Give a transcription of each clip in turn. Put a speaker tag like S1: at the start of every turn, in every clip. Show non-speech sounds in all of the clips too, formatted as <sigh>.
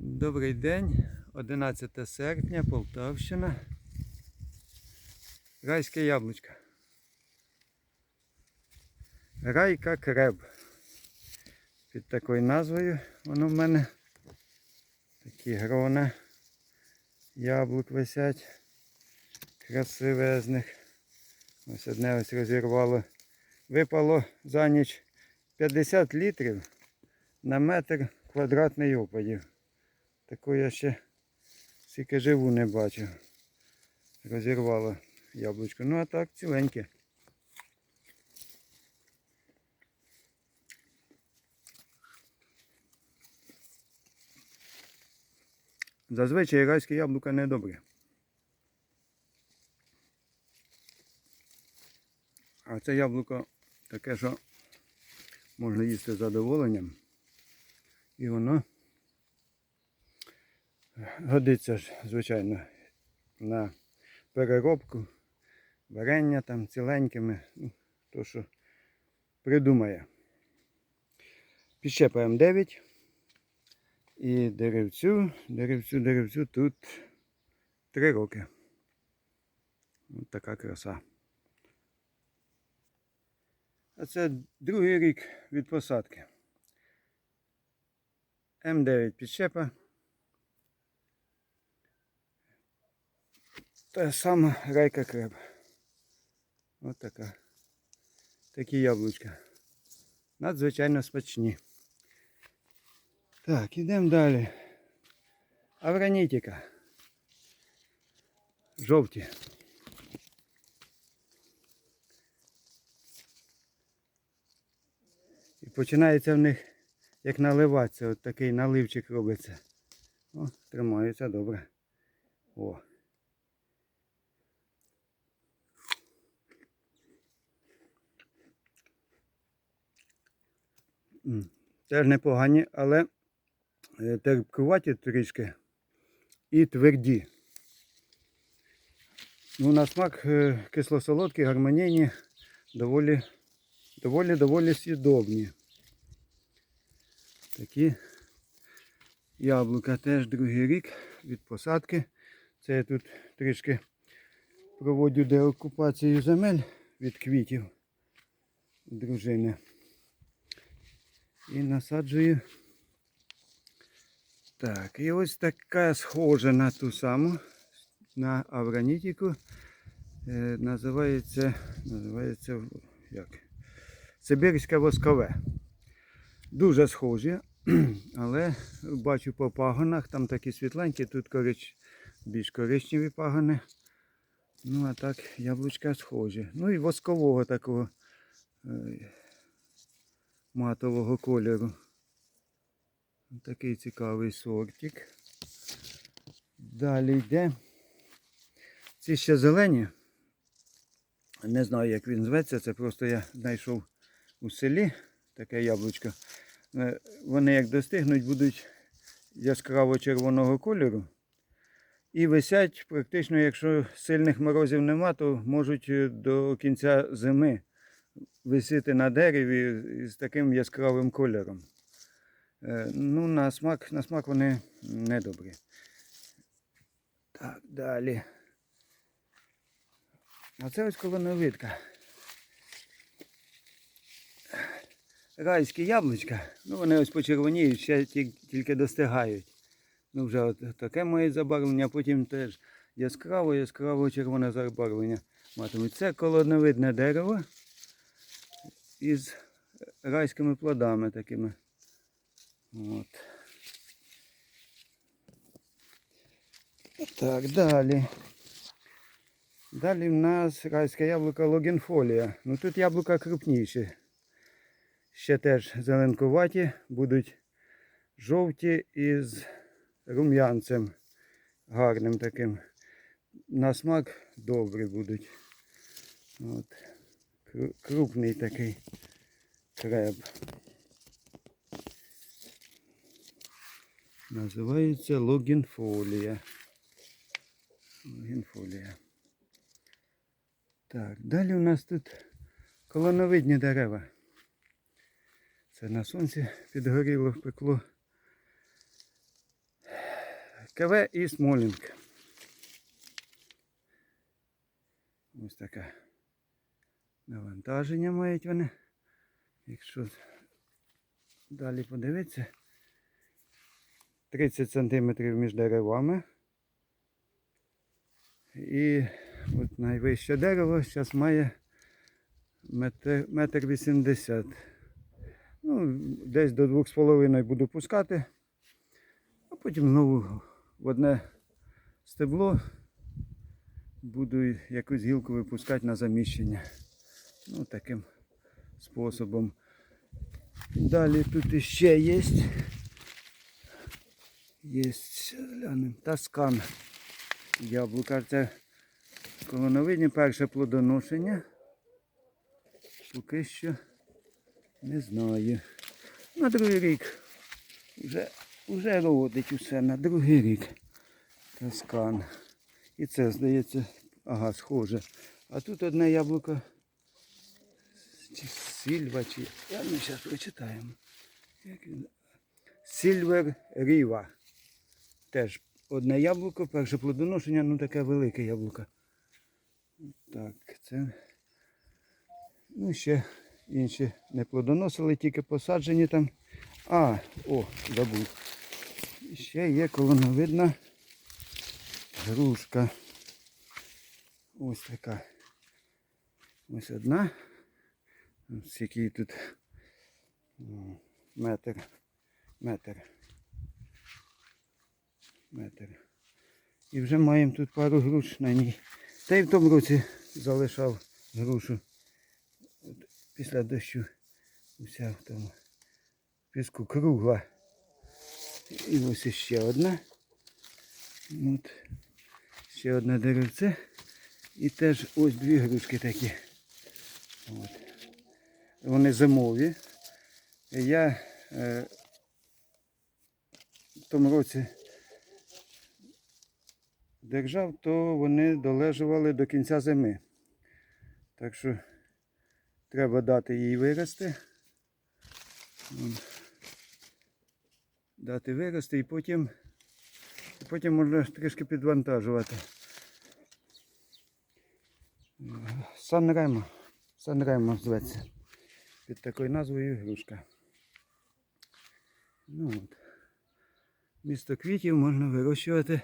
S1: Добрий день, 11 серпня, Полтавщина. Райське яблучко. Райка креб. Під такою назвою воно в мене. Такі грона яблук висять. Красивезних. Ось одне ось розірвало. Випало за ніч 50 літрів на метр квадратний опадів. Таку я ще скільки живу не бачив. Розірвало яблучко. Ну а так ціленьке. Зазвичай райське яблука не добре. А це яблуко таке, що можна їсти з задоволенням. І воно годиться ж, звичайно, на переробку, варення там ціленькими, ну, то що придумає. Підщепаємо 9. І деревцю, деревцю, деревцю тут 3 роки. Ось така краса. А це другий рік від посадки. М9 підщепа. Та сама райка креб. Ось така. Такі яблучка. Надзвичайно смачні. Так, ідемо далі. Авранітіка. Жовті. І починається в них як наливатися, от такий наливчик робиться. О, тримаються добре. О. Теж непогані, але е, терпкуваті трішки і тверді. Ну, на смак е, кисло-солодкі, гармонійні, доволі, доволі, доволі съїдобні. Такі яблука теж другий рік від посадки. Це я тут трішки проводжу деокупацію земель від квітів дружини. І насаджую. Так, і ось така схожа на ту саму, на авранітіку. Е, називається, називається як? Сибірське воскове. Дуже схожі, <clears throat> але бачу по пагонах, там такі світленькі, тут корич, більш коричневі пагони. Ну, а так яблучка схожі. Ну і воскового такого е, матового кольору. Такий цікавий сортик. Далі йде. Ці ще зелені. Не знаю, як він зветься. Це просто я знайшов у селі таке яблучко. Е, Вони як достигнуть, будуть яскраво червоного кольору. І висять практично, якщо сильних морозів нема, то можуть е, до кінця зими висіти на дереві з таким яскравим кольором. Е, Ну, на смак, на смак вони не добрі. Так, далі. А це ось колоновидка. Райські яблучка. Ну вони ось почервоніють, ще тільки достигають. Ну вже от таке має забарвлення, потім теж яскраво, яскраво червоне забарвлення матимуть. Це колоновидне дерево із райськими плодами такими. От. Так, далі. Далі в нас райське яблуко логінфолія. Ну тут яблука крупніші. Ще теж зеленкуваті, будуть жовті із рум'янцем гарним таким. На смак добрі будуть. От. Кру- Крупний такий креб. Називається логінфолія. Логінфолія. Так, далі у нас тут колоновидні дерева. Це на сонці підгоріло, пекло. СКВ і Смолінг. Ось таке навантаження мають вони. Якщо далі подивитися, 30 см між деревами. І от найвище дерево зараз має метр, 80. Ну, десь до 2,5 буду пускати, а потім знову в одне стебло буду якусь гілку випускати на заміщення. Ну, таким способом. Далі тут іще є. Є глянемо, таскан. Яблука. Це колоновидні перше плодоношення. Поки що не знаю. На другий рік. Вже, вже родить усе на другий рік. Таскан. І це, здається, ага, схоже. А тут одне яблуко. Чи Сільва, чи. Я ми зараз прочитаємо. Як він? Сільвер Ріва. Теж одне яблуко, перше плодоношення, ну таке велике яблуко. Так, це. Ну, ще інші не плодоносили, тільки посаджені там. А, о, забув. Ще є колоновидна грушка. Ось така. Ось одна. Ось який тут метр. Метр. Метр. І вже маємо тут пару груш на ній. Та й в тому році залишав грушу. Після дощу уся в тому піску кругла. І ось іще одна. От. Ще одне деревце. І теж ось дві грушки такі. От. Вони зимові. Я е, в тому році держав, то вони долежували до кінця зими. Так що треба дати їй вирости. Дати вирости і потім, і потім можна трішки підвантажувати. Санремо. Санремо зветься. Під такою назвою грушка. Ну от. Місто квітів можна вирощувати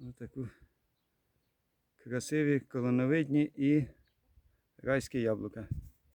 S1: отаку красиві колоновидні і райські яблука.